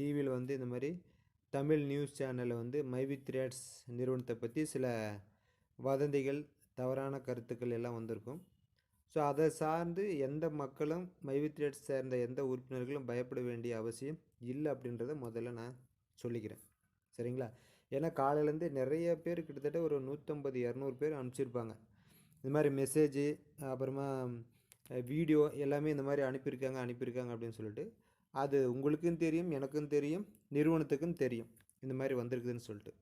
டிவியில் வந்து இந்த மாதிரி தமிழ் நியூஸ் சேனலில் வந்து மைவித் நிறுவனத்தை பற்றி சில வதந்திகள் தவறான கருத்துக்கள் எல்லாம் வந்திருக்கும். ஸோ அதை சார்ந்து எந்த மக்களும் மைவித் ரேட்ஸ் சேர்ந்த எந்த உறுப்பினர்களும் பயப்பட வேண்டிய அவசியம் இல்லை அப்படின்றத முதல்ல நான் சொல்லிக்கிறேன். சரிங்களா? ஏன்னா காலையிலேருந்து நிறைய பேர் கிட்டத்தட்ட ஒரு நூற்றம்பது இரநூறு பேர் அனுப்பிச்சிருப்பாங்க. இந்த மாதிரி மெசேஜு அப்புறமா வீடியோ எல்லாமே இந்த மாதிரி அனுப்பியிருக்காங்க அனுப்பியிருக்காங்க அப்படின்னு சொல்லிட்டு. அது உங்களுக்கும் தெரியும் எனக்கும் தெரியும் நிறுவனத்துக்கும் தெரியும். இந்த மாதிரி வந்திருக்குதுன்னு சொல்லிட்டு.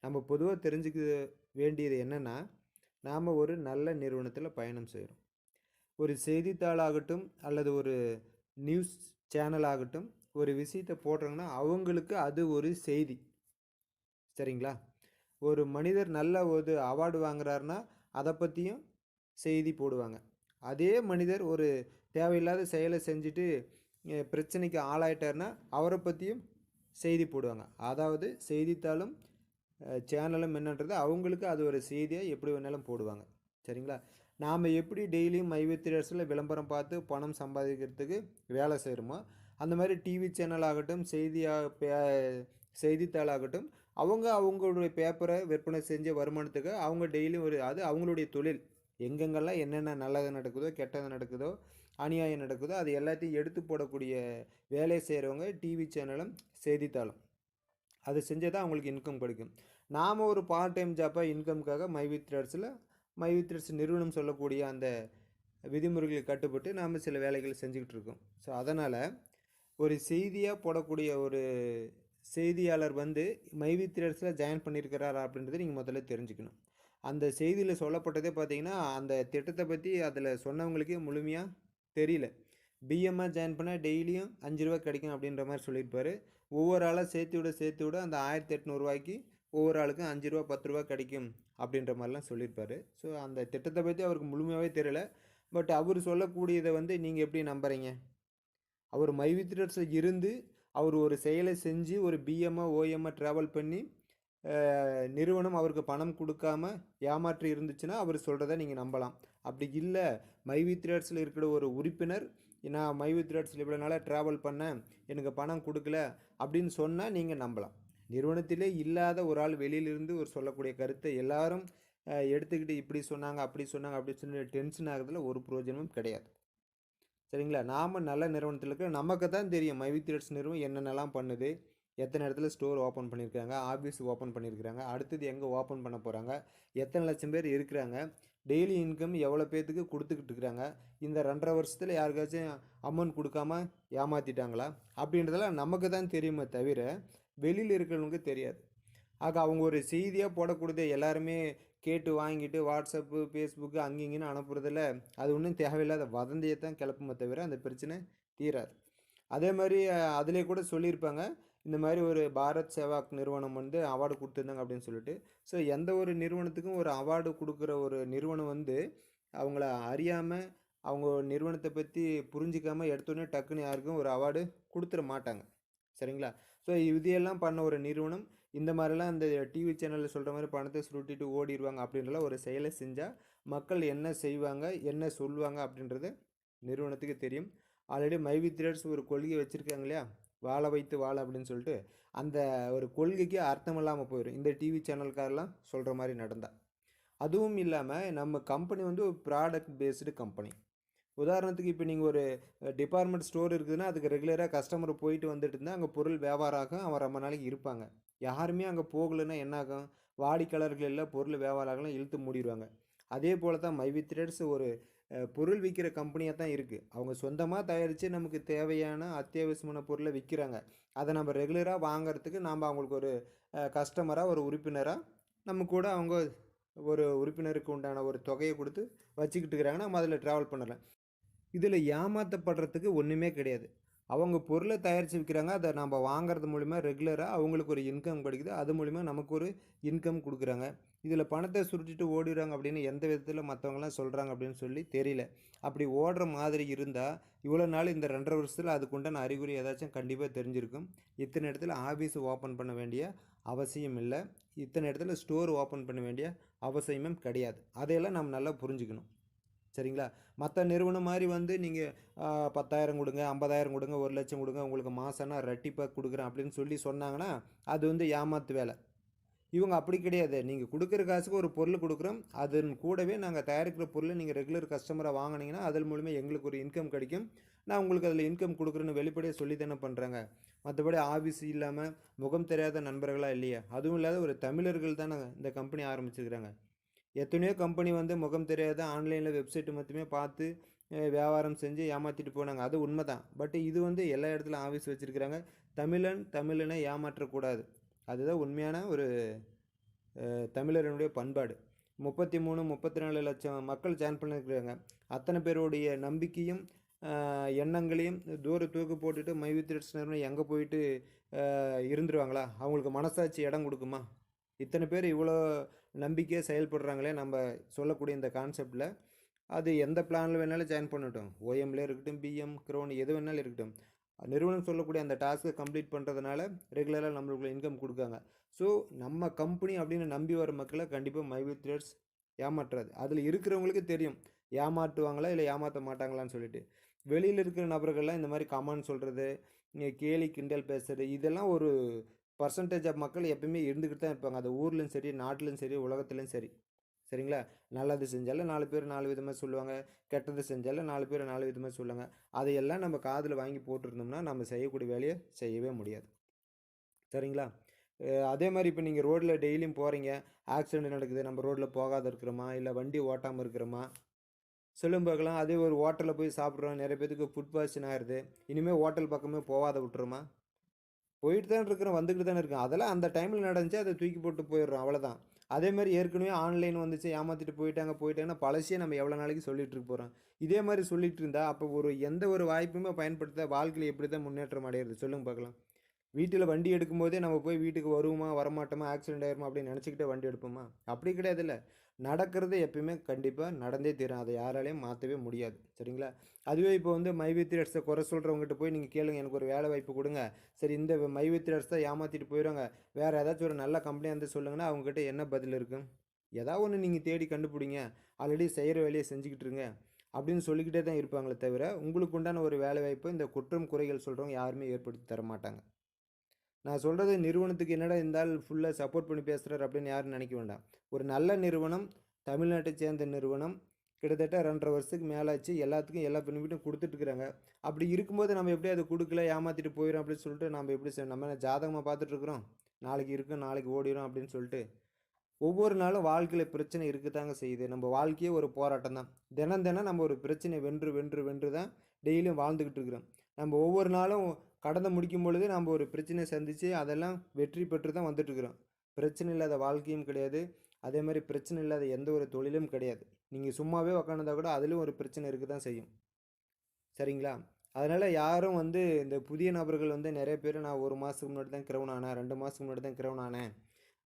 நம்ம பொதுவாக தெரிஞ்சுக்க வேண்டியது என்னென்னா நாம் ஒரு நல்ல நிறுவனத்தில் பயணம் செய்கிறோம் ஒரு செய்தித்தாளாகட்டும் அல்லது ஒரு நியூஸ் சேனல் ஆகட்டும் ஒரு விஷயத்தை போடுறாங்கன்னா அவங்களுக்கு அது ஒரு செய்தி. சரிங்களா? ஒரு மனிதர் நல்ல ஒரு அவார்டு வாங்குறாருன்னா அதை பற்றியும் செய்தி போடுவாங்க. அதே மனிதர் ஒரு தேவையில்லாத செயலை செஞ்சுட்டு பிரச்சனைக்கு ஆளாயிட்டாருன்னா அவரை பற்றியும் செய்தி போடுவாங்க. அதாவது செய்தித்தாளும் சேனலும் என்னன்றது அவங்களுக்கு அது ஒரு செய்தியாக எப்படி வேணாலும் போடுவாங்க. சரிங்களா? நாம் எப்படி டெய்லியும் மைவித்திரஸில் விளம்பரம் பார்த்து பணம் சம்பாதிக்கிறதுக்கு வேலை செய்கிறோமோ அந்த மாதிரி டிவி சேனல் ஆகட்டும் செய்தியாக பே செய்தித்தாளாகட்டும் அவங்க அவங்களுடைய பேப்பரை விற்பனை செஞ்ச வருமானத்துக்கு அவங்க டெய்லியும் ஒரு அது அவங்களுடைய தொழில். எங்கெங்கெல்லாம் என்னென்ன நல்லது நடக்குதோ கெட்டது நடக்குதோ அநியாயம் நடக்குதோ அது எல்லாத்தையும் எடுத்து போடக்கூடிய வேலை செய்கிறவங்க டிவி சேனலும் செய்தித்தாளும். அது செஞ்சால் தான் அவங்களுக்கு இன்கம் கிடைக்கும். நாம் ஒரு பார்ட் டைம் ஜாப்பாக இன்கம்க்காக மைவித் த்ரெட்ஸில் மைவித் த்ரெட்ஸ் நிறுவனம் சொல்லக்கூடிய அந்த விதிமுறைகளுக்கு கட்டுப்பட்டு நாம் சில வேலைகளை செஞ்சுக்கிட்டு இருக்கோம். ஸோ அதனால் ஒரு செய்தியாக போடக்கூடிய ஒரு செய்தியாளர் வந்து மைவித் த்ரெட்ஸில் ஜாயின் பண்ணியிருக்கிறாரா அப்படின்றத நீங்கள் முதல்ல தெரிஞ்சுக்கணும். அந்த செய்தியில் சொல்லப்பட்டதே பார்த்தீங்கன்னா அந்த திட்டத்தை பற்றி அதில் சொன்னவங்களுக்கே முழுமையாக தெரியல. பிஎம்மாக ஜாயின் பண்ணால் டெய்லியும் அஞ்சு ரூபா கிடைக்கும் அப்படின்ற மாதிரி சொல்லியிருப்பார். ஒவ்வொரு ஆளாக சேர்த்து விட சேர்த்து விட அந்த ஆயிரத்தி எட்நூறுவாய்க்கு ஒவ்வொரு ஆளுக்கும் அஞ்சு ரூபா பத்து ரூபா கிடைக்கும் அப்படின்ற மாதிரிலாம் சொல்லியிருப்பார். ஸோ அந்த திட்டத்தை பற்றி அவருக்கு முழுமையாகவே தெரியல. பட் அவர் சொல்லக்கூடியதை வந்து நீங்கள் எப்படி நம்புறீங்க? அவர் மைவித்திரஸில் இருந்து அவர் ஒரு செயலை செஞ்சு ஒரு பிஎம்ஓ ஓஎம்ஓ ட்ராவல் பண்ணி நிறுவனம் அவருக்கு பணம் கொடுக்காம ஏமாற்றி இருந்துச்சுன்னா அவர் சொல்கிறத நீங்கள் நம்பலாம். அப்படி இல்லை. மைவித்ரேட்ஸில் இருக்கிற ஒரு உறுப்பினர் நான் மைவித்ரேட்ஸில் இவ்வளோ நாளாக ட்ராவல் பண்ணேன் எனக்கு பணம் கொடுக்கல அப்படின்னு சொன்னால் நீங்கள் நம்பலாம். நிறுவனத்திலே இல்லாத ஒரு ஆள் வெளியிலிருந்து ஒரு சொல்லக்கூடிய கருத்தை எல்லாரும் எடுத்துக்கிட்டு இப்படி சொன்னாங்க அப்படி சொன்னாங்க அப்படி சொல்லி டென்ஷன் ஆகிறதுல ஒரு பிரயோஜனமும் கிடையாது. சரிங்களா? நாம் நல்ல நிறுவனத்தில் இருக்க நமக்கு தான் தெரியும் மைவித்ரேட்ஸ் நிறுவனம் என்னென்னலாம் பண்ணுது எத்தனை இடத்துல ஸ்டோர் ஓப்பன் பண்ணியிருக்காங்க ஆஃபீஸ் ஓப்பன் பண்ணியிருக்கிறாங்க அடுத்தது எங்கே ஓப்பன் பண்ண போகிறாங்க எத்தனை லட்சம் பேர் இருக்கிறாங்க டெய்லி இன்கம் எவ்வளோ பேர்த்துக்கு கொடுத்துக்கிட்டு இருக்கிறாங்க இந்த ரெண்டரை வருஷத்தில் யாருக்காச்சும் அமௌண்ட் கொடுக்காம ஏமாற்றிட்டாங்களா அப்படின்றதெல்லாம் நமக்கு தான் தெரியுமே தவிர வெளியில் இருக்கிறவங்களுக்கு தெரியாது. ஆக அவங்க ஒரு செய்தியாக போடக்கூடியதை எல்லாருமே கேட்டு வாங்கிட்டு வாட்ஸ்அப்பு ஃபேஸ்புக்கு அங்கிங்கன்னு அனுப்புறதில் அது ஒன்றும் தேவையில்லாத வதந்தியை தான் கிளப்புமே தவிர அந்த பிரச்சனை தீராது. அதே மாதிரி அதிலே கூட சொல்லியிருப்பாங்க இந்த மாதிரி ஒரு பாரத் சேவாக் நிறுவனம் வந்து அவார்டு கொடுத்துருந்தாங்க அப்படின்னு சொல்லிட்டு. ஸோ எந்த ஒரு நிறுவனத்துக்கும் ஒரு அவார்டு கொடுக்குற ஒரு நிறுவனம் வந்து அவங்கள அறியாமல் அவங்க நிறுவனத்தை பற்றி புரிஞ்சிக்காமல் எடுத்தோடனே டக்குன்னு யாருக்கும் ஒரு அவார்டு கொடுத்துட மாட்டாங்க. சரிங்களா? ஸோ இதையெல்லாம் பண்ண ஒரு நிறுவனம் இந்த மாதிரிலாம் இந்த டிவி சேனலில் சொல்கிற மாதிரி பணத்தை சுருட்டிட்டு ஓடிடுவாங்க அப்படின்றல ஒரு செயலை செஞ்சால் மக்கள் என்ன செய்வாங்க என்ன சொல்லுவாங்க அப்படின்றது நிறுவனத்துக்கு தெரியும். ஆல்ரெடி மைவி த்ரேட்ஸ் ஒரு கொள்கை வச்சுருக்காங்க இல்லையா? வாழ வைத்து வாழ அப்படின்னு சொல்லிட்டு அந்த ஒரு கொள்கைக்கு அர்த்தம் இல்லாமல் போயிடும் இந்த டிவி சேனல்காரெல்லாம் சொல்கிற மாதிரி நடந்தா. அதுவும் இல்லாமல் நம்ம கம்பெனி வந்து ஒரு ப்ராடக்ட் பேஸ்டு கம்பெனி உதாரணத்துக்கு இப்போ நீங்கள் ஒரு டிபார்ட்மெண்ட் ஸ்டோர் இருக்குதுன்னா அதுக்கு ரெகுலராக கஸ்டமர் போயிட்டு வந்துட்டு இருந்தால் அங்கே பொருள் வியாபாரம் ஆகும் அவன் ரொம்ப நாளைக்கு இருப்பாங்க. யாருமே அங்கே போகலைன்னா என்ன ஆகும்? வாடிக்கையாளர்கள் எல்லாம் பொருள் வியாபாரம் ஆகலாம் இழுத்து மூடிடுவாங்க அதே போல் தான் மைவி த்ரெட்ஸ் ஒரு பொருள் விற்கிற கம்பெனியாக தான் இருக்குது அவங்க சொந்தமாக தயாரித்து நமக்கு தேவையான அத்தியாவசியமான பொருளை விற்கிறாங்க அதை நம்ம ரெகுலராக வாங்குறதுக்கு நாம் அவங்களுக்கு ஒரு கஸ்டமராக ஒரு உறுப்பினராக நம்ம கூட அவங்க ஒரு உறுப்பினருக்கு உண்டான ஒரு தொகையை கொடுத்து வச்சுக்கிட்டு இருக்கிறாங்கன்னா நம்ம அதில் ட்ராவல் பண்ணலாம். இதில் ஏமாற்றப்படுறதுக்கு ஒன்றுமே கிடையாது. அவங்க பொருளை தயாரித்து விற்கிறாங்க அதை நம்ம வாங்குறது மூலிமா ரெகுலராக அவங்களுக்கு ஒரு இன்கம் கிடைக்குது. அது மூலிமா நமக்கு ஒரு இன்கம் கொடுக்குறாங்க. இதில் பணத்தை சுருட்டிட்டு ஓடிடுறாங்க அப்படின்னு எந்த விதத்தில் மற்றவங்களாம் சொல்கிறாங்க அப்படின்னு சொல்லி தெரியல. அப்படி ஓடுற மாதிரி இருந்தால் இவ்வளோ நாள் இந்த ரெண்டரை வருஷத்தில் அதுக்குண்டான அறிகுறி ஏதாச்சும் கண்டிப்பாக தெரிஞ்சிருக்கும். இத்தனை இடத்துல ஆஃபீஸ் ஓப்பன் பண்ண வேண்டிய அவசியம் இல்லை. இத்தனை இடத்துல ஸ்டோர் ஓப்பன் பண்ண வேண்டிய அவசியமும் கிடையாது. அதையெல்லாம் நம்ம நல்லா புரிஞ்சுக்கணும். சரிங்களா? மற்ற நிறுவனம் மாதிரி வந்து நீங்கள் பத்தாயிரம் கொடுங்க ஐம்பதாயிரம் கொடுங்க ஒரு லட்சம் கொடுங்க உங்களுக்கு மாதம்னா ரெட்டிப்பாக கொடுக்குறேன் அப்படின்னு சொல்லி சொன்னாங்கன்னா அது வந்து ஏமாத்து வேலை. இவங்க அப்படி கிடையாது. நீங்கள் கொடுக்குற காசுக்கு ஒரு பொருள் கொடுக்குறோம். அதன் கூடவே நாங்கள் தயாரிக்கிற பொருளை நீங்கள் ரெகுலர் கஸ்டமராக வாங்கினீங்கன்னா அதன் மூலிமா எங்களுக்கு ஒரு இன்கம் கிடைக்கும். நான் உங்களுக்கு அதில் இன்கம் கொடுக்குறேன்னு வெளிப்படையாக சொல்லி தானே பண்ணுறாங்க மற்றபடி ஆஃபீஸ் இல்லாமல் முகம் தெரியாத நண்பர்களாக இல்லையா. அதுவும் இல்லாத ஒரு தமிழர்கள் தானே இந்த கம்பெனி ஆரம்பிச்சிருக்கிறாங்க. எத்தனையோ கம்பெனி வந்து முகம் தெரியாத ஆன்லைனில் வெப்சைட்டு மட்டுமே பார்த்து வியாபாரம் செஞ்சு ஏமாற்றிட்டு போனாங்க. அது உண்மை தான் பட் இது வந்து எல்லா இடத்துலையும் ஆஃபீஸ் வச்சுருக்கிறாங்க. தமிழன் தமிழனை ஏமாற்றக்கூடாது. அதுதான் உண்மையான ஒரு தமிழரனுடைய பண்பாடு. முப்பத்தி மூணு முப்பத்தி நாலு லட்சம் மக்கள் ஜாயின் பண்ணியிருக்கிறாங்க. அத்தனை பேருடைய நம்பிக்கையும் எண்ணங்களையும் தூர தூக்கு போட்டுட்டு மைவித்ரட்ஸ் நிறுவனம் எங்கே போயிட்டு இருந்துருவாங்களா? அவங்களுக்கு மனசாட்சி இடம் கொடுக்குமா? இத்தனை பேர் இவ்வளோ நம்பிக்கையாக செயல்படுறாங்களே நம்ம சொல்லக்கூடிய இந்த கான்செப்டில் அது எந்த பிளானில் வேணாலும் ஜாயின் பண்ணட்டும். ஓஎம்ல இருக்கட்டும் பிஎம் க்ரோன் எது வேணாலும் இருக்கட்டும். நிறுவனம் சொல்லக்கூடிய அந்த டாஸ்க்கை கம்ப்ளீட் பண்ணுறதுனால ரெகுலராக நம்மளுக்கு இன்கம் கொடுக்காங்க. ஸோ நம்ம கம்பெனி அப்படின்னு நம்பி வர மக்களை கண்டிப்பாக மைவி த்ரெட்ஸ் ஏமாற்றுறது அதில் இருக்கிறவங்களுக்கு தெரியும். ஏமாற்றுவாங்களா இல்லை ஏமாற்ற மாட்டாங்களான்னு சொல்லிட்டு. வெளியில் இருக்கிற நபர்கள்லாம் இந்த மாதிரி கமான் சொல்கிறது கேலி கிண்டல் பேசுறது இதெல்லாம் ஒரு பர்சன்டேஜ் ஆஃப் மக்கள் எப்பயுமே இருந்துக்கிட்டு தான் இருப்பாங்க. அது ஊர்லேயும் சரி நாட்டிலும் சரி உலகத்துலேயும் சரி. சரிங்களா? நல்லது செஞ்சாலும் நாலு பேர் நாலு விதமாக சொல்லுவாங்க கெட்டது செஞ்சாலும் நாலு பேர் நாலு விதமாக சொல்லுவாங்க. அதையெல்லாம் நம்ம காதில் வாங்கி போட்டிருந்தோம்னா நம்ம செய்யக்கூடிய வேலையை செய்யவே முடியாது. சரிங்களா? அதே மாதிரி இப்போ நீங்கள் ரோட்டில் டெய்லியும் போகிறீங்க ஆக்சிடென்ட் நடக்குது நம்ம ரோட்டில் போகாத இருக்கிறோமா இல்லை வண்டி ஓட்டாமல் இருக்கிறோமா? சொல்லும் பார்க்கலாம் அதே ஒரு ஹோட்டலில் போய் சாப்பிட்றோம் நிறைய பேத்துக்கு ஃபுட் பாய்சன் ஆயிடுது இனிமேல் ஹோட்டல் பக்கமே போகாத விட்டுருமா? போயிட்டு தான் இருக்கிறோம் வந்துக்கிட்டு தானே இருக்கோம். அதெல்லாம் அந்த டைமில் நடந்துச்சு அதை தூக்கி போட்டு போயிடுறோம் அவ்வளோதான் அதே மாதிரி ஏற்கனவே ஆன்லைன் வந்துச்சு ஏமாற்றிட்டு போயிட்டாங்க போயிட்டாங்கன்னா பழசே நம்ம எவ்வளோ நாளைக்கு சொல்லிட்டு இருக்க போகிறோம் இதே மாதிரி சொல்லிட்டு இருந்தால் அப்போ ஒரு எந்த ஒரு வாய்ப்புமே பயன்படுத்த வாழ்க்கையில் எப்படி தான் முன்னேற்றம் அடையிறது? சொல்லுங்கள் பார்க்கலாம். வீட்டில் வண்டி எடுக்கும்போதே நம்ம போய் வீட்டுக்கு வருவோமா வரமாட்டோமா ஆக்சிடென்ட் ஆயிருமா அப்படின்னு நினச்சிக்கிட்டே வண்டி எடுப்போமா? அப்படி கிடையாதுல்ல. நடக்கிறது எப்பயுமே கண்டிப்பாக நடந்தே தீரும். அதை யாராலையும் மாற்றவே முடியாது. சரிங்களா? அதுவே இப்போ வந்து மைவித்திரட்ஸை குறை சொல்கிறவங்ககிட்ட போய் நீங்கள் கேளுங்க எனக்கு ஒரு வேலை வாய்ப்பு கொடுங்க. சரி இந்த மைவித்திரட்ஸ் தான் ஏமாற்றிட்டு போயிடுவாங்க வேறு ஏதாச்சும் ஒரு நல்ல கம்பெனியாக இருந்து சொல்லுங்கன்னா அவங்ககிட்ட என்ன பதில் இருக்கும் ஏதாவது ஒன்று நீங்கள் தேடி கண்டுபிடிங்க. ஆல்ரெடி செய்கிற வேலையை செஞ்சுக்கிட்டு இருங்க. அப்படின்னு சொல்லிக்கிட்டே தான் இருப்பாங்களே தவிர உங்களுக்கு உண்டான ஒரு வேலைவாய்ப்பு இந்த குற்றம் குறைகள் சொல்கிறவங்க யாருமே ஏற்படுத்தி தர மாட்டாங்க. நான் சொல்கிறது நிறுவனத்துக்கு என்னடா இருந்தால் ஃபுல்லாக சப்போர்ட் பண்ணி பேசுகிறார் அப்படின்னு யாரும் நினைக்க வேண்டாம். ஒரு நல்ல நிறுவனம் தமிழ்நாட்டை சேர்ந்த நிறுவனம் கிட்டத்தட்ட ரெண்டரை வருஷத்துக்கு மேலாச்சு. எல்லாத்துக்கும் எல்லா பெனிஃபிட்டும் கொடுத்துட்ருக்குறாங்க அப்படி இருக்கும்போது நம்ம எப்படி அதை கொடுக்கல ஏமாற்றிட்டு போயிடும் அப்படின்னு சொல்லிட்டு நம்ம எப்படி நம்ம என்ன ஜாதகமாக பார்த்துட்ருக்குறோம் நாளைக்கு இருக்கும் நாளைக்கு ஓடிடும் அப்படின்னு சொல்லிட்டு ஒவ்வொரு நாளும் வாழ்க்கையில் பிரச்சனை இருக்குதாங்க செய்யுது. நம்ம வாழ்க்கையே ஒரு போராட்டம் தான். தினம் தினம் நம்ம ஒரு பிரச்சனை வென்று வென்று வென்று தான் டெய்லியும் வாழ்ந்துக்கிட்டு இருக்கிறோம். நம்ம ஒவ்வொரு நாளும் கடந்து முடிக்கும் பொழுது நம்ம ஒரு பிரச்சனையை சந்தித்து அதெல்லாம் வெற்றி பெற்று தான் வந்துட்டுருக்குறோம். பிரச்சனை இல்லாத வாழ்க்கையும் கிடையாது. அதே மாதிரி பிரச்சனை இல்லாத எந்த ஒரு தொழிலும் கிடையாது. நீங்கள் சும்மாவே உக்காந்துருந்தா கூட அதுலேயும் ஒரு பிரச்சனை இருக்க தான் செய்யும். சரிங்களா? அதனால் யாரும் வந்து இந்த புதிய நபர்கள் வந்து நிறைய பேர் நான் ஒரு மாதத்துக்கு முன்னாடி தான் கிரவுன் ஆனேன் ரெண்டு மாதத்துக்கு முன்னாடி தான் கிரவுன் ஆனேன்.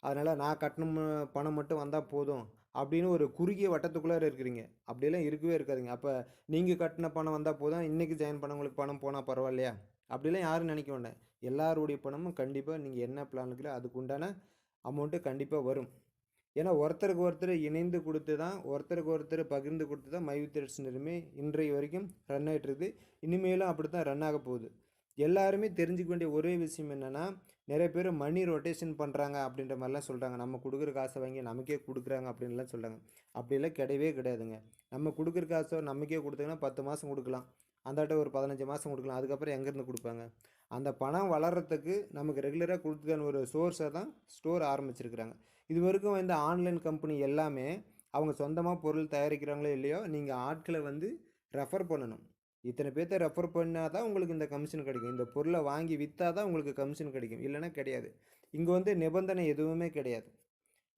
அதனால் நான் கட்டணம் பணம் மட்டும் வந்தால் போதும் அப்படின்னு ஒரு குறுகிய வட்டத்துக்குள்ளே இருக்கிறீங்க. அப்படியெல்லாம் இருக்கவே இருக்காதுங்க. அப்போ நீங்கள் கட்டின பணம் வந்தால் போதும் இன்றைக்கி ஜாயின் பண்ணவங்களுக்கு பணம் போனால் பரவாயில்லையா? அப்படிலாம் யாரும் நினைக்க வேண்டாம். எல்லாருடைய பணமும் கண்டிப்பாக நீங்கள் என்ன பிளான் இருக்கிறோ அதுக்குண்டான அமௌண்ட்டு கண்டிப்பாக வரும். ஏன்னா ஒருத்தருக்கு ஒருத்தர் இணைந்து கொடுத்து தான் ஒருத்தருக்கு ஒருத்தர் பகிர்ந்து கொடுத்து தான் மைவித்திரட்ஸ் இன்றைய வரைக்கும் ரன் ஆகிட்டு இருக்குது இனிமேலும் அப்படி தான் ரன் ஆக போகுது. எல்லாருமே தெரிஞ்சுக்க வேண்டிய ஒரே விஷயம் என்னென்னா நிறைய பேர் மணி ரொட்டேஷன் பண்ணுறாங்க அப்படின்ற மாதிரிலாம் சொல்கிறாங்க நம்ம கொடுக்குற காசை வாங்கி நமக்கே கொடுக்குறாங்க அப்படின்லாம் சொல்கிறாங்க அப்படிலாம் கிடையவே கிடையாதுங்க. நம்ம கொடுக்குற காசை நமக்கே கொடுத்தீங்கன்னா பத்து மாதம் கொடுக்கலாம். அந்தாட்ட ஒரு பதினஞ்சு மாதம் கொடுக்கலாம். அதுக்கப்புறம் எங்கேருந்து கொடுப்பாங்க? அந்த பணம் வளர்கிறதுக்கு நமக்கு ரெகுலராக கொடுத்துக்கான ஒரு சோர்ஸை தான் ஸ்டோர் ஆரம்பிச்சிருக்கிறாங்க. இது வரைக்கும் இந்த ஆன்லைன் கம்பெனி எல்லாமே அவங்க சொந்தமாக பொருள் தயாரிக்கிறாங்களோ இல்லையோ நீங்கள் ஆட்களை வந்து ரெஃபர் பண்ணணும். இத்தனை பேர்த்த ரெஃபர் பண்ணால் தான் உங்களுக்கு இந்த கமிஷன் கிடைக்கும். இந்த பொருளை வாங்கி விற்றா தான் உங்களுக்கு கமிஷன் கிடைக்கும். இல்லைன்னா கிடையாது. இங்கே வந்து நிபந்தனை எதுவுமே கிடையாது.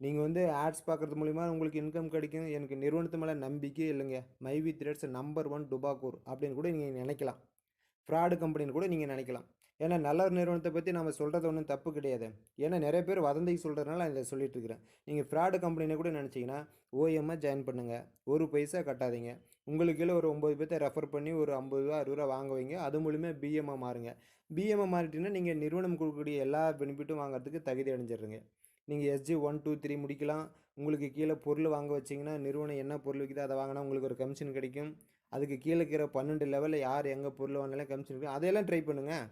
நீங்கள் வந்து ஆட்ஸ் பார்க்குறது மூலிமா உங்களுக்கு இன்கம் கிடைக்கும். எனக்கு நிறுவனத்து மேலே நம்பிக்கை இல்லைங்க. மைவி த்ரெட்ஸ் நம்பர் ஒன் டுபாக்கூர் அப்படின்னு கூட நீங்கள் நினைக்கலாம். ஃப்ராடு கம்பெனின்னு கூட நீங்கள் நினைக்கலாம். ஏன்னா நல்ல ஒரு நிறுவனத்தை பற்றி நம்ம சொல்கிறது ஒன்றும் தப்பு கிடையாது. ஏன்னா நிறைய பேர் வதந்திக்கு சொல்கிறதுனால இதை சொல்லிட்டு இருக்கிறேன். நீங்கள் ஃப்ராடு கம்பெனியில் கூட நினச்சிங்கன்னா ஓஎம்மாக ஜாயின் பண்ணுங்கள் ஒரு பைசா கட்டாதீங்க. உங்களுக்கு கீழே ஒரு ஒம்பது பேர்த்த ரெஃபர் பண்ணி ஒரு ஐம்பது ரூபா அறுபது ரூபா வாங்க வைங்க. அது மூலிமா பிஎம்ஐ மாறுங்க. பிஎம்ஐ மாறிட்டீங்கன்னா நீங்கள் நிறுவனம் கொடுக்கக்கூடிய எல்லா பெனிஃபிட்டும் வாங்குறதுக்கு தகுதி அடைஞ்சிடுறீங்க. நீங்கள் எஸ்ஜி ஒன் டூ த்ரீ முடிக்கலாம். உங்களுக்கு கீழே பொருள் வாங்க வச்சிங்கன்னா நிறுவனம் என்ன பொருள் விற்கிதோ அதை வாங்கினா உங்களுக்கு ஒரு கமிஷன் கிடைக்கும். அதுக்கு கீழே இருக்கிற பன்னெண்டு லெவலில் யார் எங்கே பொருள் வாங்கினாலும் கமிஷன் கிடைக்கும். அதையெல்லாம் ட்ரை பண்ணுங்கள்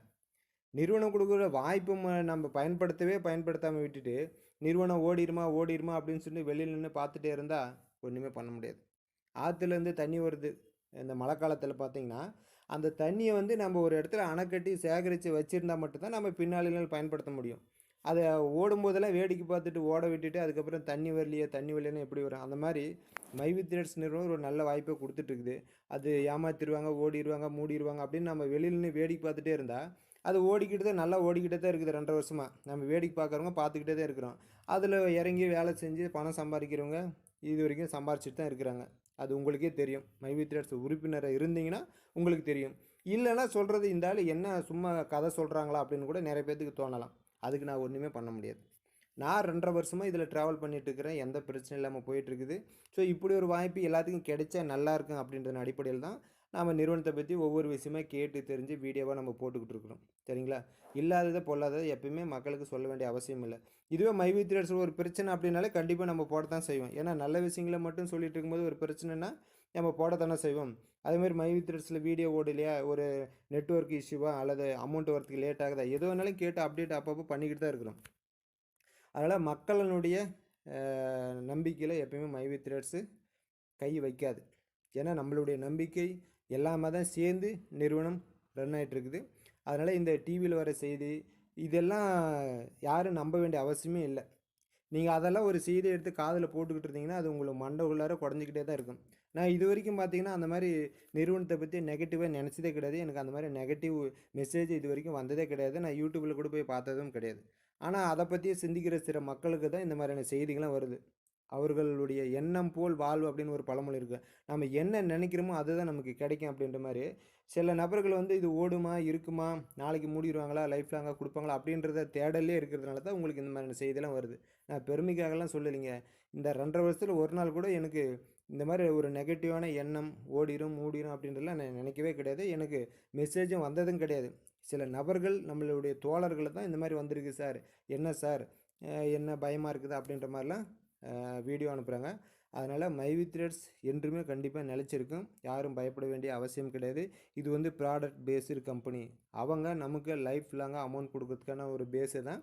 நிறுவனம் கொடுக்குற வாய்ப்பு ம- நம்ம பயன்படுத்தவே பயன்படுத்தாமல் விட்டுட்டு நிறுவனம் ஓடிடுமா ஓடிடுமா அப்படின்னு சொல்லி வெளியில் நின்று பார்த்துட்டே இருந்தால் ஒன்றுமே பண்ண முடியாது. ஆற்றுலேருந்து தண்ணி வருது. இந்த மழை காலத்தில் பார்த்திங்கன்னா அந்த தண்ணியை வந்து நம்ம ஒரு இடத்துல அணைக்கட்டி சேகரித்து வச்சுருந்தா மட்டும்தான் நம்ம பின்னாளில் பயன்படுத்த முடியும். அதை ஓடும்போதெல்லாம் வேடிக்கை பார்த்துட்டு ஓட விட்டுட்டு அதுக்கப்புறம் தண்ணி வரலையே தண்ணி வரலையேன்னு எப்படி வரும்? அந்த மாதிரி மைவி த்ரெட்ஸ் நிறுவனம் ஒரு நல்ல வாய்ப்பை கொடுத்துட்ருக்குது அது ஏமாத்திடுவாங்க ஓடிடுவாங்க மூடிடுவாங்க அப்படின்னு நம்ம வெளியில் நின்று வேடிக்கை பார்த்துட்டே இருந்தால் அது ஓடிக்கிட்டு தான் நல்லா ஓடிக்கிட்டே தான் இருக்குது ரெண்டரை வருஷமாக நம்ம வேடிக்கை பார்க்குறவங்க பார்த்துக்கிட்டே தான் இருக்கிறோம். அதில் இறங்கி வேலை செஞ்சு பணம் சம்பாதிக்கிறவங்க இது வரைக்கும் சம்பாரிச்சிட்டு தான் இருக்கிறாங்க. அது உங்களுக்கே தெரியும். மைவி த்ரெட்ஸ் உறுப்பினராக இருந்தீங்கன்னா உங்களுக்கு தெரியும். இல்லைன்னா சொல்கிறது இந்த ஆள் என்ன சும்மா கதை சொல்கிறாங்களா அப்படின்னு கூட நிறைய பேர்த்துக்கு தோணலாம். அதுக்கு நான் ஒன்றுமே பண்ண முடியாது. நான் ரெண்டரை வருஷமாக இதில் ட்ராவல் பண்ணிகிட்டு இருக்கிறேன். எந்த பிரச்சனையும் இல்லாமல் போயிட்டுருக்குது ஸோ இப்படி ஒரு வாய்ப்பு எல்லாத்துக்கும் கிடைச்சா நல்லா இருக்கும் அப்படின்ற அடிப்படையில் தான் நம்ம நிறுவனத்தை பற்றி ஒவ்வொரு விஷயமா கேட்டு தெரிஞ்சு வீடியோவாக நம்ம போட்டுக்கிட்டு இருக்கிறோம். சரிங்களா? இல்லாததை பொல்லாததை எப்பயுமே மக்களுக்கு சொல்ல வேண்டிய அவசியம் இல்லை. இதுவே மைவி த்ரேட்ஸில் ஒரு பிரச்சனை அப்படின்னாலே கண்டிப்பாக நம்ம போடத்தான் செய்வோம். ஏன்னா நல்ல விஷயங்களை மட்டும் சொல்லிட்டு இருக்கும்போது ஒரு பிரச்சனைனா நம்ம போடத்தானே செய்வோம். அதேமாதிரி மைவி த்ரெட்ஸில் வீடியோ ஓடலையா ஒரு நெட்வொர்க் இஷ்யூவா அல்லது அமௌண்ட் வரத்துக்கு லேட் ஆகுதா? எது வேணாலும் கேட்டு அப்டேட் அப்பப்போ பண்ணிக்கிட்டு தான் இருக்கிறோம். அதனால் மக்களினுடைய நம்பிக்கையில் எப்பயுமே மைவி த்ரெட்ஸு கை வைக்காது. ஏன்னா நம்மளுடைய நம்பிக்கை எல்லாமே தான் சேர்ந்து நிறுவனம் ரன் ஆகிட்டுருக்குது அதனால் இந்த டிவியில் வர செய்தி இதெல்லாம் யாரும் நம்ப வேண்டிய அவசியமே இல்லை. நீங்கள் அதெல்லாம் ஒரு செய்தி எடுத்து காதில் போட்டுக்கிட்டு இருந்தீங்கன்னா அது உங்களுக்கு மண்டை உள்ளார குடஞ்சிக்கிட்டே தான் இருக்கும். நான் இது வரைக்கும் பார்த்தீங்கன்னா அந்த மாதிரி நிறுவனத்தை பற்றி நெகட்டிவாக நினச்சதே கிடையாது. எனக்கு அந்த மாதிரி நெகட்டிவ் மெசேஜ் இது வரைக்கும் வந்ததே கிடையாது. நான் யூடியூப்பில் கூட போய் பார்த்ததும் கிடையாது. ஆனால் அதை பற்றியே சிந்திக்கிற சில மக்களுக்கு தான் இந்த மாதிரியான செய்திகள்லாம் வருது. அவர்களுடைய எண்ணம் போல் வாழ்வு அப்படின்னு ஒரு பழமொழி இருக்குது நம்ம என்ன நினைக்கிறோமோ அதுதான் நமக்கு கிடைக்கும் அப்படின்ற மாதிரி. சில நபர்கள் வந்து இது ஓடுமா இருக்குமா நாளைக்கு மூடிடுவாங்களா லைஃப் லாங்காக கொடுப்பாங்களா அப்படின்றத தேடலே இருக்கிறதுனால தான் உங்களுக்கு இந்த மாதிரியான செய்தியெல்லாம் வருது. நான் பெருமைக்காகலாம் சொல்லலைங்க. இந்த ரெண்டரை வருஷத்தில் ஒரு நாள் கூட எனக்கு இந்த மாதிரி ஒரு நெகட்டிவான எண்ணம் ஓடிரும் மூடிரும் அப்படின்றலாம் நான் நினைக்கவே கிடையாது. எனக்கு மெசேஜும் வந்ததும் கிடையாது. சில நபர்கள் நம்மளுடைய தோழர்களை தான் இந்த மாதிரி வந்திருக்கு சார். என்ன சார்? என்ன பயமாக இருக்குது அப்படின்ற மாதிரிலாம் வீடியோ அனுப்புகிறாங்க அதனால் மைவி த்ரெட்ஸ் என்றுமே கண்டிப்பாக நிலச்சிருக்கும். யாரும் பயப்பட வேண்டிய அவசியம் கிடையாது. இது வந்து ப்ராடக்ட் பேஸ்டு கம்பெனி அவங்க நமக்கு லைஃப் லாங்காக அமௌண்ட் கொடுக்கறதுக்கான ஒரு பேஸை தான்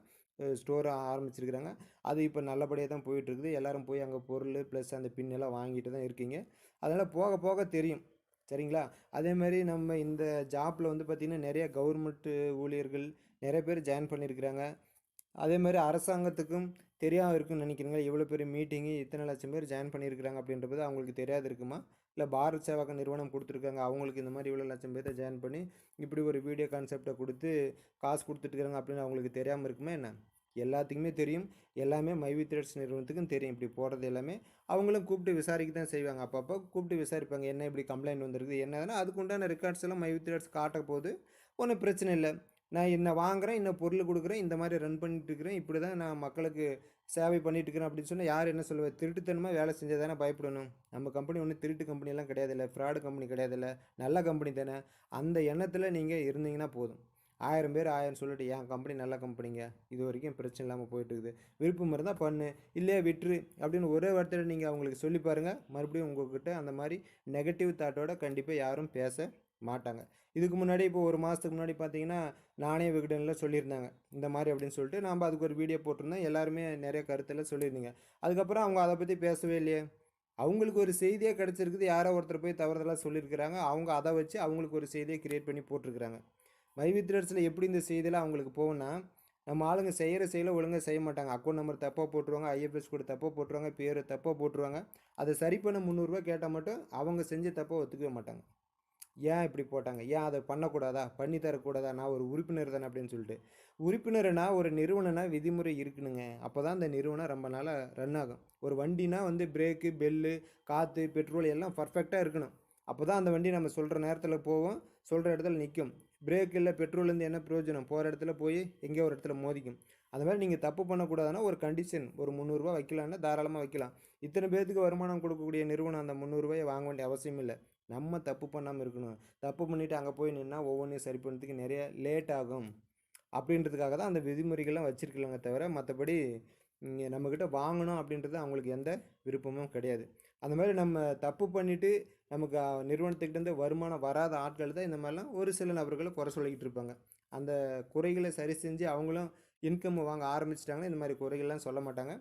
ஸ்டோர் ஆரம்பிச்சிருக்கிறாங்க. அது இப்போ நல்லபடியாக தான் போயிட்டுருக்குது. எல்லோரும் போய் அங்கே பொருள் ப்ளஸ் அந்த பின் எல்லாம் வாங்கிட்டு தான் இருக்கீங்க. அதனால் போக போக தெரியும். சரிங்களா? அதே மாதிரி நம்ம இந்த ஜாப்பில் வந்து பார்த்திங்கன்னா நிறைய கவர்மெண்ட்டு ஊழியர்கள் நிறைய பேர் ஜாயின் பண்ணியிருக்கிறாங்க அதே மாதிரி அரசாங்கத்துக்கும் தெரியாமல் இருக்குன்னு நினைக்கிறீங்க இவ்வளோ பெரிய மீட்டிங்கு இத்தனை லட்சம் பேர் ஜாயின் பண்ணியிருக்கிறாங்க அப்படின்றது அவங்களுக்கு தெரியாது இருக்குமா? இல்லை பாரத் சேவாக்க நிறுவனம் கொடுத்துருக்காங்க. அவங்களுக்கு இந்த மாதிரி இவ்வளோ லட்சம் பேர்த்த ஜாயின் பண்ணி இப்படி ஒரு வீடியோ கான்செப்டை கொடுத்து காசு கொடுத்துட்டுருக்காங்க அப்படின்னு அவங்களுக்கு தெரியாமல் இருக்குமா என்ன? எல்லாத்துக்குமே தெரியும். எல்லாமே மைவி த்ரெட்ஸ் நிறுவனத்துக்கும் தெரியும். இப்படி போடுறது எல்லாமே அவங்களும் கூப்பிட்டு விசாரிக்க தான் செய்வாங்க. அப்பப்போ கூப்பிட்டு விசாரிப்பாங்க. என்ன இப்படி கம்ப்ளைண்ட் வந்திருக்கு என்னதுன்னா அதுக்குண்டான ரெக்கார்ட்ஸ் எல்லாம் மைவி த்ரெட்ஸ் காட்ட போது ஒன்றும் பிரச்சனை இல்லை. நான் என்ன வாங்குகிறேன் என்ன பொருள் கொடுக்குறேன் இந்த மாதிரி ரன் பண்ணிட்டு இருக்கிறேன். இப்படி தான் நான் மக்களுக்கு சேவை பண்ணிட்டு இருக்கிறேன் அப்படின்னு சொன்னால் யார் என்ன சொல்லுவார் திருட்டுத்தனமாக வேலை செஞ்சால் தானே பயப்படணும். நம்ம கம்பெனி ஒன்றும் திருட்டு கம்பெனிலாம் கிடையாது இல்லை ஃப்ராடு கம்பெனி கிடையாது இல்லை நல்ல கம்பெனி தானே. அந்த எண்ணத்தில் நீங்கள் இருந்தீங்கன்னா போதும். ஆயிரம் பேர் ஆயிரம் சொல்லிட்டு என் கம்பெனி நல்ல கம்பெனிங்க இது வரைக்கும் பிரச்சனை இல்லாமல் போயிட்டு இருக்குது. விருப்பம் இருந்தால் பண்ணு. இல்லையா விட்டுரு. அப்படின்னு ஒரே வார்த்தையில் நீங்கள் அவங்களுக்கு சொல்லி பாருங்கள் மறுபடியும் உங்கள்கிட்ட அந்த மாதிரி நெகட்டிவ் தாட்டோட கண்டிப்பாக யாரும் பேச மாட்டாங்க. இதுக்கு முன்னாடி இப்போ ஒரு மாதத்துக்கு முன்னாடி பார்த்தீங்கன்னா நானே விகடனில் சொல்லியிருந்தாங்க. இந்த மாதிரி அப்படின்னு சொல்லிட்டு நாம் அதுக்கு ஒரு வீடியோ போட்டிருந்தோம். எல்லாருமே நிறைய கருத்தில் சொல்லியிருந்தீங்க. அதுக்கப்புறம் அவங்க அதை பற்றி பேசவே இல்லையே. அவங்களுக்கு ஒரு செய்தியே கிடச்சிருக்குது. யாரோ ஒருத்தர் போய் தவறுதலாக சொல்லியிருக்கிறாங்க. அவங்க அதை வச்சு அவங்களுக்கு ஒரு செய்தியை கிரியேட் பண்ணி போட்டிருக்கிறாங்க. மைவித்ரட்ஸில் எப்படி இந்த செய்தியெல்லாம் அவங்களுக்கு போகணும்னா நம்ம ஆளுங்க செய்கிற செயலை ஒழுங்காக செய்ய மாட்டாங்க. அக்கௌண்ட் நம்பர் தப்பாக போட்டுருவாங்க. ஐஎஃப்எஸ் கூட தப்பாக போட்டுருவாங்க. பேர் தப்பாக போட்டுருவாங்க. அதை சரி பண்ண முந்நூறுரூவா கேட்டால் மட்டும் அவங்க செஞ்ச தப்பாக ஒத்துக்கவே மாட்டாங்க. ஏன் இப்படி போட்டாங்க? ஏன் அதை பண்ணக்கூடாதா? பண்ணி தரக்கூடாதா? நான் ஒரு உறுப்பினர் தானே அப்படின்னு சொல்லிட்டு. உறுப்பினர்னா ஒரு நிறுவனம்னா விதிமுறை இருக்குனுங்க. அப்போ தான் அந்த நிறுவனம் ரொம்ப நாளாக ரன் ஆகும். ஒரு வண்டினா வந்து பிரேக்கு பெல்லு காற்று பெட்ரோல் எல்லாம் பர்ஃபெக்டாக இருக்கணும். அப்போ தான் அந்த வண்டி நம்ம சொல்கிற நேரத்தில் போவோம் சொல்கிற இடத்துல நிற்கும் பிரேக் இல்லை பெட்ரோல்லேருந்து என்ன பிரயோஜனம்? போகிற இடத்துல போய் எங்கேயோ ஒரு இடத்துல மோதிக்கும். அந்த மாதிரி நீங்கள் தப்பு பண்ணக்கூடாதுன்னா ஒரு கண்டிஷன் ஒரு முந்நூறுரூவா வைக்கலான்னா தாராளமாக வைக்கலாம். இத்தனை பேர்த்துக்கு வருமானம் கொடுக்கக்கூடிய நிறுவனம் அந்த முந்நூறுரூவாயை வாங்க வேண்டிய அவசியம் இல்லை நம்ம தப்பு பண்ணாமல் இருக்கணும். தப்பு பண்ணிவிட்டு அங்கே போய் நின்னா ஒவ்வொன்றையும் சரி பண்ணுறதுக்கு நிறைய லேட் ஆகும். அப்படின்றதுக்காக தான் அந்த விதிமுறைகள்லாம் வச்சுருக்கலாங்க தவிர மற்றபடி இங்கே நம்மக்கிட்ட வாங்கணும் அப்படின்றது அவங்களுக்கு எந்த விருப்பமும் கிடையாது. அந்த மாதிரி நம்ம தப்பு பண்ணிவிட்டு நமக்கு நிறுவனத்துக்கிட்டேருந்து வருமானம் வராத ஆட்கள் தான் இந்த மாதிரிலாம் ஒரு சில நபர்களை குறை சொல்லிக்கிட்டு இருப்பாங்க. அந்த குறைகளை சரி செஞ்சு அவங்களும் இன்கம் வாங்க ஆரம்பிச்சிட்டாங்கன்னா இந்த மாதிரி குறைகள்லாம் சொல்ல மாட்டாங்க.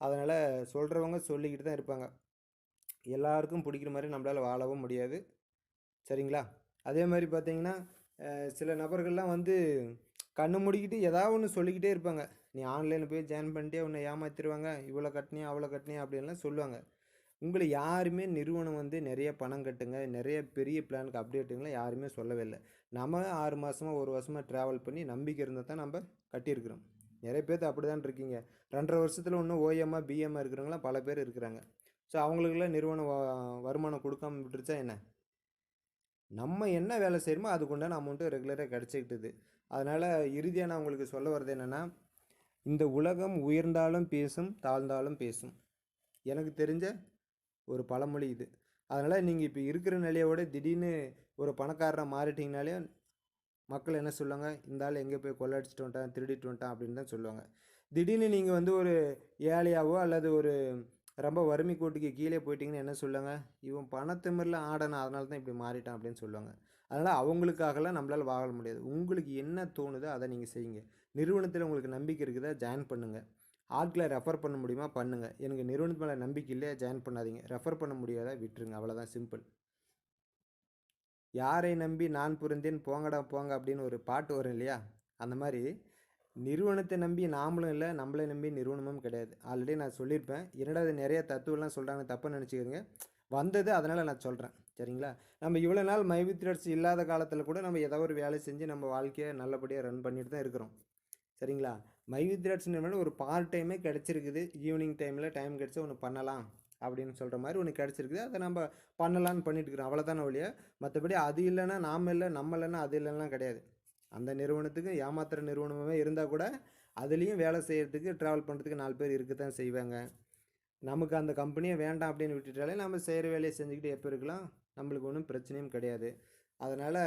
அதனால் சொல்கிறவங்க சொல்லிக்கிட்டு தான் இருப்பாங்க. எல்லாருக்கும் பிடிக்கிற மாதிரி நம்மளால் வாழவும் முடியாது. சரிங்களா? அதே மாதிரி பார்த்தீங்கன்னா சில நபர்கள்லாம் வந்து கண்ணு முடிக்கிட்டு ஏதாவது ஒன்று சொல்லிக்கிட்டே இருப்பாங்க. நீ ஆன்லைனில் போய் ஜாயின் பண்ணிட்டே உன்னை ஏமாற்றிடுவாங்க இவ்வளோ கட்டினியா அவ்வளோ கட்டினியா அப்படின்லாம் சொல்லுவாங்க. உங்களை யாருமே நிறுவனம் வந்து நிறைய பணம் கட்டுங்க நிறைய பெரிய பிளானுக்கு அப்டேட்டுங்களை யாருமே சொல்லவே இல்லை. நம்ம ஆறு மாதமாக ஒரு வருஷமாக ட்ராவல் பண்ணி நம்பிக்கை இருந்தால் தான் நம்ம கட்டியிருக்கிறோம். நிறைய பேர்த்து அப்படி தான் இருக்கீங்க. ரெண்டரை வருஷத்தில் இன்னும் ஓஎம்ஆ பிஎம்மா இருக்கிறவங்களாம் பல பேர் இருக்கிறாங்க. ஸோ அவங்களுக்குலாம் நிறுவனம் வருமானம் கொடுக்காம விட்டுருச்சா என்ன? நம்ம என்ன வேலை செய்கிறோமோ அதுக்குண்டான அமௌண்ட்டு ரெகுலராக கிடச்சிக்கிட்டுது. அதனால் இறுதியாக நான் உங்களுக்கு சொல்ல வர்றது என்னென்னா இந்த உலகம் உயர்ந்தாலும் பேசும் தாழ்ந்தாலும் பேசும். எனக்கு தெரிஞ்ச ஒரு பழமொழி இது. அதனால் நீங்கள் இப்போ இருக்கிற நிலையோட திடீர்னு ஒரு பணக்காரராக மாறிட்டீங்கனாலே மக்கள் என்ன சொல்லுவாங்க? இந்த ஆள் எங்கே போய் கொள்ளடிச்சிட்டு வந்துட்டான் திருடிட்டு வந்துட்டான் அப்படின்னு தான் சொல்லுவாங்க. திடீர்னு நீங்கள் வந்து ஒரு ஏழையாவோ அல்லது ஒரு ரொம்ப வறுமை கோட்டுக்கு கீழே போயிட்டீங்கன்னு என்ன சொல்லுவாங்க இவன் பணத்திமிரில் ஆடணும் அதனால தான் இப்படி மாறிட்டான் அப்படின்னு சொல்லுவாங்க. அதனால் அவங்களுக்காகலாம் நம்மளால் வாழ முடியாது. உங்களுக்கு என்ன தோணுதோ அதை நீங்கள் செய்யுங்க. நிறுவனத்தில் உங்களுக்கு நம்பிக்கை இருக்குதா ஜாயின் பண்ணுங்கள் ஆட்களை ரெஃபர் பண்ண முடியுமா பண்ணுங்கள் எனக்கு நிறுவனத்து மேலே நம்பிக்கை இல்லையா ஜாயின் பண்ணாதீங்க. ரெஃபர் பண்ண முடியாதா விட்டுருங்க. அவ்வளோதான் சிம்பிள் யாரை நம்பி நான் புரிந்தேன் போங்கடா போங்க அப்படின்னு ஒரு பாட்டு வரும் இல்லையா? அந்த மாதிரி நிறுவனத்தை நம்பி நாமளும் இல்லை நம்மளை நம்பி நிறுவனமும் கிடையாது. ஆல்ரெடி நான் சொல்லியிருப்பேன். என்னடா அது நிறைய தத்துவம்லாம் சொல்கிறாங்க தப்புன்னு நினச்சிக்கிறீங்க வந்தது அதனால் நான் சொல்கிறேன் சரிங்களா? நம்ம இவ்வளோ நாள் மைவி த்ரெட்ஸ் இல்லாத காலத்தில் கூட நம்ம ஏதோ ஒரு வேலை செஞ்சு நம்ம வாழ்க்கையை நல்லபடியாக ரன் பண்ணிட்டு தான் இருக்கிறோம். சரிங்களா? மைவி த்ரெட்ஸ் ஒரு பார்ட் டைமே கிடச்சிருக்குது. ஈவினிங் டைமில் டைம் கிடச்சி ஒன்று பண்ணலாம் அப்படின்னு சொல்கிற மாதிரி ஒன்று கிடச்சிருக்குது. அதை நம்ம பண்ணலான்னு பண்ணிட்டு இருக்கிறோம். ஒழிய மற்றபடி அது இல்லைன்னா நாம் இல்லை நம்ம இல்லைன்னா அது இல்லைன்னா கிடையாது. அந்த நிறுவனத்துக்கு ஏமாத்துகிற நிறுவனமே இருந்தால் கூட அதுலேயும் வேலை செய்கிறதுக்கு ட்ராவல் பண்ணுறதுக்கு நாலு பேர் இருக்க தான் செய்வாங்க. நமக்கு அந்த கம்பெனியே வேண்டாம் அப்படின்னு விட்டுட்டாலே நம்ம செய்கிற வேலையை செஞ்சுக்கிட்டு எப்போ இருக்கலாம்? நம்மளுக்கு ஒன்றும் பிரச்சனையும் கிடையாது. அதனால்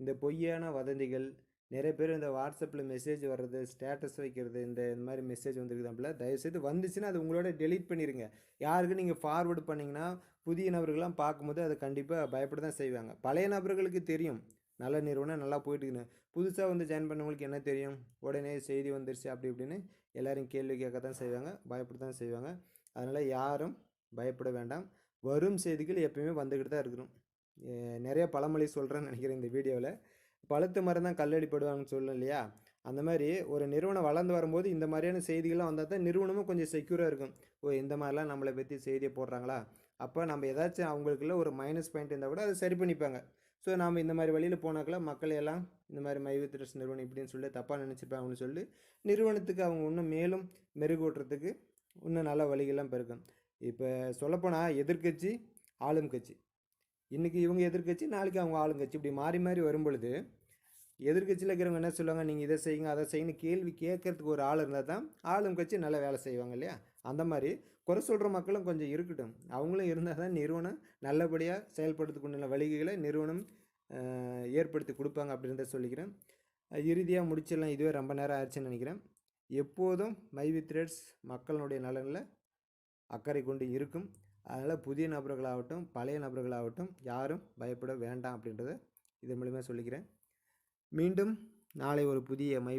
இந்த பொய்யான வதந்திகள் நிறைய பேர் இந்த வாட்ஸ்அப்பில் மெசேஜ் வர்றது ஸ்டேட்டஸ் வைக்கிறது இந்த இந்த மாதிரி மெசேஜ் வந்துருக்குது தயவுசெய்து வந்துச்சுன்னா அது உங்களோட டெலீட் பண்ணிடுங்க யாருக்கு நீங்கள் ஃபார்வேர்டு பண்ணிங்கன்னா புதிய நபர்கள்லாம் பார்க்கும்போது அதை கண்டிப்பாக பயப்பட தான் செய்வாங்க. பழைய நபர்களுக்கு தெரியும். நல்ல நிறுவனம் நல்லா போயிட்டுக்குன்னு புதுசாக வந்து ஜாயின் பண்ணவங்களுக்கு என்ன தெரியும்? உடனே செய்தி வந்துருச்சு அப்படி இப்படின்னு எல்லோரும் கேள்வி கேட்க தான் செய்வாங்க பயப்பட தான் செய்வாங்க. அதனால் யாரும் பயப்பட வேண்டாம். வரும் செய்திகள் எப்பயுமே வந்துக்கிட்டு தான் இருக்கணும் நிறைய பழமொழி சொல்கிறேன்னு நினைக்கிறேன் இந்த வீடியோவில் பழுத்து மரம் தான் கல்லடிப்படுவாங்கன்னு சொல்லணும் இல்லையா? அந்த மாதிரி ஒரு நிறுவனம் வளர்ந்து வரும்போது இந்த மாதிரியான செய்திகள்லாம் வந்தால் தான் நிறுவனமும் கொஞ்சம் செக்யூராக இருக்கும். ஓ இந்த மாதிரிலாம் நம்மளை பற்றி செய்தியை போடுறாங்களா? அப்போ நம்ம ஏதாச்சும் அவங்களுக்குள்ள ஒரு மைனஸ் பாயிண்ட் இருந்தால் கூட அதை சரி பண்ணிப்பாங்க. ஸோ நாம் இந்த மாதிரி வழியில் போனாக்கெல்லாம் மக்கள் எல்லாம் இந்த மாதிரி மைவித்ரஸ் நிறுவனம் இப்படின்னு சொல்லி தப்பாக நினச்சிப்பாங்கன்னு சொல்லி நிறுவனத்துக்கு அவங்க இன்னும் மேலும் மெருகூட்டுறதுக்கு இன்னும் நல்ல வழிகள்லாம் பெருக்கும். இப்போ சொல்லப்போனால் எதிர்க்கட்சி ஆளும் கட்சி இன்றைக்கி இவங்க எதிர்க்கட்சி நாளைக்கு அவங்க ஆளுங்கட்சி இப்படி மாறி மாறி வரும் பொழுது எதிர்க்கட்சியில் இருக்கிறவங்க என்ன சொல்லுவாங்க? நீங்கள் இதை செய்யுங்க அதை செய்யுங்க கேள்வி கேட்கறதுக்கு ஒரு ஆள் இருந்தால் தான் ஆளும் கட்சி நல்லா வேலை செய்வாங்க இல்லையா? அந்த மாதிரி குறை சொல்கிற மக்களும் கொஞ்சம் இருக்கட்டும். அவங்களும் இருந்தால் தான் நிறுவனம் நல்லபடியாக செயல்படுத்தக்கூடிய வழிகளை நிறுவனம் ஏற்படுத்தி கொடுப்பாங்க அப்படின்றத சொல்லிக்கிறேன். இறுதியாக முடிச்சிடலாம். இதுவே ரொம்ப நேரம் ஆயிடுச்சுன்னு நினைக்கிறேன். எப்போதும் மைவி த்ரெட்ஸ் மக்களுடைய நலனில் அக்கறை கொண்டு இருக்கும். அதனால் புதிய நபர்களாகட்டும் பழைய நபர்களாகட்டும் யாரும் பயப்பட வேண்டாம் அப்படின்றத இதன் மூலிமா சொல்லிக்கிறேன். மீண்டும் நாளை ஒரு புதிய மை